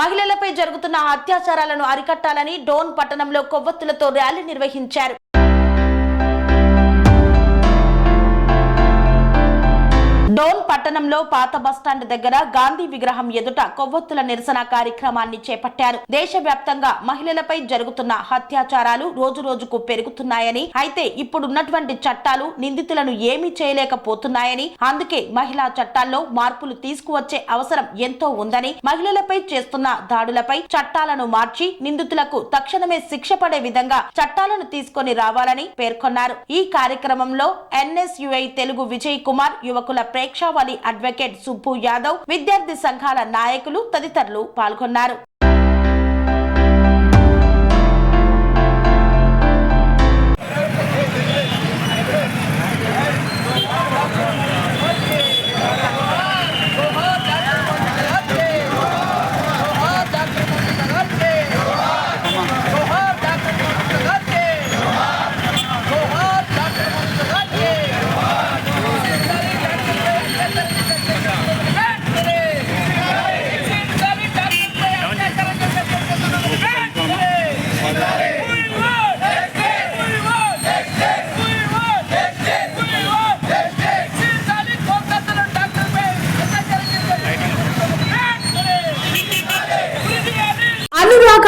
మహిళలపై జరుగుతున్న అత్యాచారాలను అరికట్టాలని డోన్ పట్టణంలో కొవ్వొత్తులతో ర్యాలీ నిర్వహించారు. డోన్ పట్టణంలో పాత బస్టాండ్ దగ్గర గాంధీ విగ్రహం ఎదుట కొవ్వొత్తుల నిరసన కార్యక్రమాన్ని చేపట్టారు. దేశవ్యాప్తంగా మహిళలపై జరుగుతున్న అత్యాచారాలు రోజు రోజుకు పెరుగుతున్నాయని అయితే ఇప్పుడున్నటువంటి చట్టాలు నిందితులను ఏమీ చేయలేకపోతున్నాయని అందుకే మహిళా చట్టాల్లో మార్పులు తీసుకువచ్చే అవసరం ఎంతో ఉందని మహిళలపై చేస్తున్న దాడులపై చట్టాలను మార్చి నిందితులకు తక్షణమే శిక్ష పడే విధంగా చట్టాలను తీసుకొని రావాలని పేర్కొన్నారు. ఈ కార్యక్రమంలో ఎన్ఎస్యుఐ తెలుగు విజయ్ కుమార్ యువకుల ప్రేక్షావళి అడ్వకేట్ సుబ్బు యాదవ్ విద్యార్థి సంఘాల నాయకులు తదితరులు పాల్గొన్నారు.